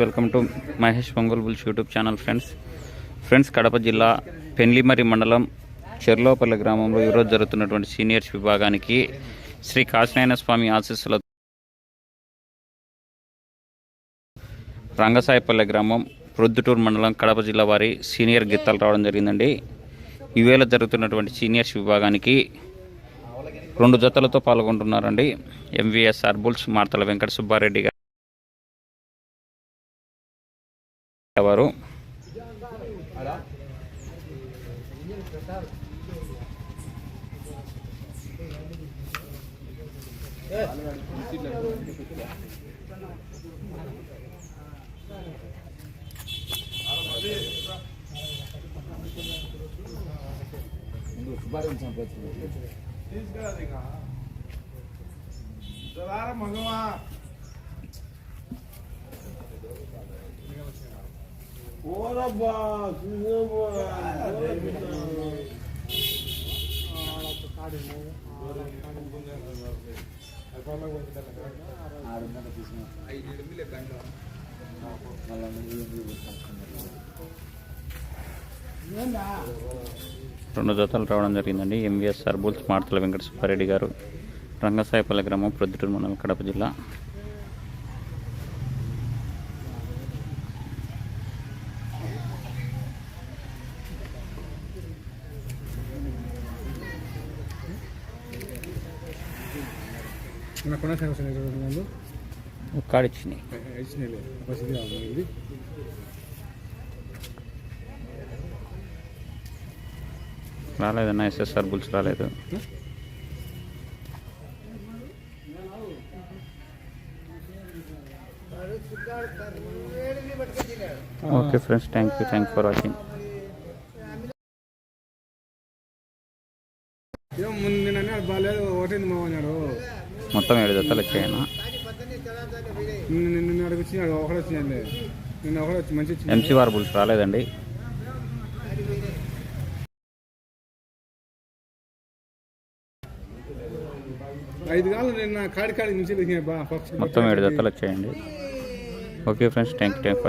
Welcome to Mahesh Pongal bulls YouTube channel friends. Friends Kadapa జిల్లా పెన్లిమరి మండలం చెర్లోపల్లి గ్రామంలో ఈరోజు జరుగుతున్నటువంటి సీనియర్స్ విభాగానికి శ్రీ కాశీనాయన స్వామి ఆశీస్సుల రంగసాయపల్లె గ్రామం ప్రొద్దుటూరు మండలం కడప జిల్లా వారి సీనియర్ గీతాలు రావడం జరిగిందండి. ఈవేళ జరుగుతున్నటువంటి సీనియర్స్ విభాగానికి రెండు జతలతో పాల్గొంటున్నారండి. ఎంవిఎస్ఆర్ బుల్స్ మార్తల వెంకట సుబ్బారెడ్డి గారు వారు మగవా రెండు జతలు రావడం జరిగిందండి. MVS R bulls Marthala Venkata Subbareddy గారు రంగసాయపల్లి గ్రామం ప్రొద్దుటూరు మనం కడప జిల్లా. నా కొన మంది ఒక్కాడిచ్చినాయి ఇచ్చినాయి. పరిస్థితి ఇది. రాలేదన్న ఎస్ఎస్ఆర్ బుల్స్ రాలేదు. Okay friends thank you thank for watching. నిన్న ఒకటి వచ్చి మంచి వచ్చింది. ఎంసీఆర్ బుల్స్ రాలేదండి. మొత్తం ఏడు జతలు వచ్చాయండి okay friends thank you thank for